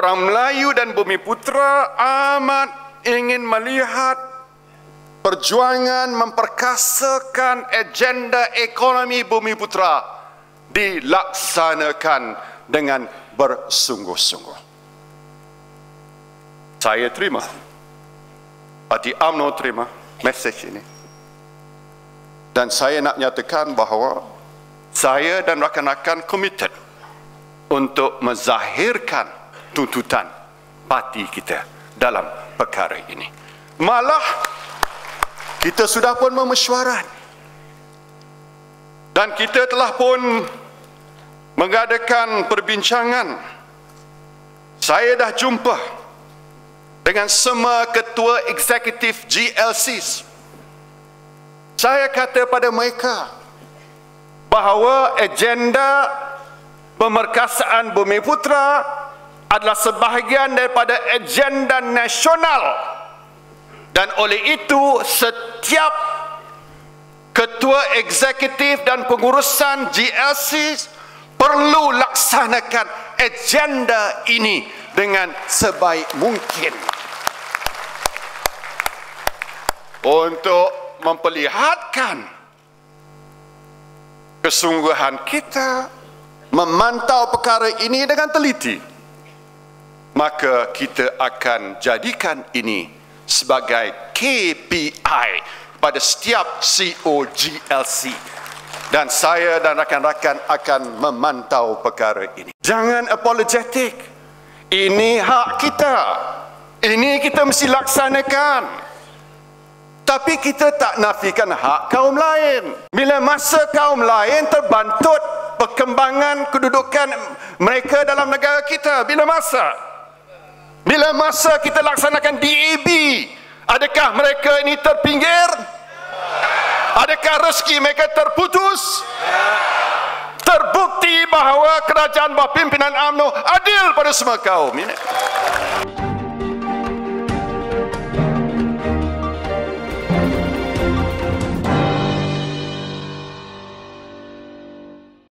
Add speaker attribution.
Speaker 1: Orang Melayu dan Bumi Putra amat ingin melihat perjuangan memperkasakan agenda ekonomi Bumi Putra dilaksanakan dengan bersungguh-sungguh. Saya terima. Parti UMNO terima mesej ini. Dan saya nak nyatakan bahawa saya dan rakan-rakan komited untuk menzahirkan tuntutan parti kita dalam perkara ini. Malah kita sudah pun memesyuarat dan kita telah pun mengadakan perbincangan. Saya dah jumpa dengan semua ketua eksekutif GLCs. Saya kata pada mereka bahawa agenda pemerkasaan Bumi Putra adalah sebahagian daripada agenda nasional. Dan oleh itu setiap ketua eksekutif dan pengurusan GLC perlu laksanakan agenda ini dengan sebaik mungkin. Untuk memperlihatkan kesungguhan kita memantau perkara ini dengan teliti maka kita akan jadikan ini sebagai KPI pada setiap COGLC dan saya dan rakan-rakan akan memantau perkara ini. Jangan apologetik. Ini hak kita. Ini kita mesti laksanakan. Tapi kita tak nafikan hak kaum lain. Bila masa kaum lain terbantut perkembangan kedudukan mereka dalam negara kita. Bila masa? Bila masa kita laksanakan DAB, adakah mereka ini terpinggir? Adakah rezeki mereka terputus? Terbukti bahawa kerajaan bawah pimpinan UMNO adil pada semua kaum. Ini.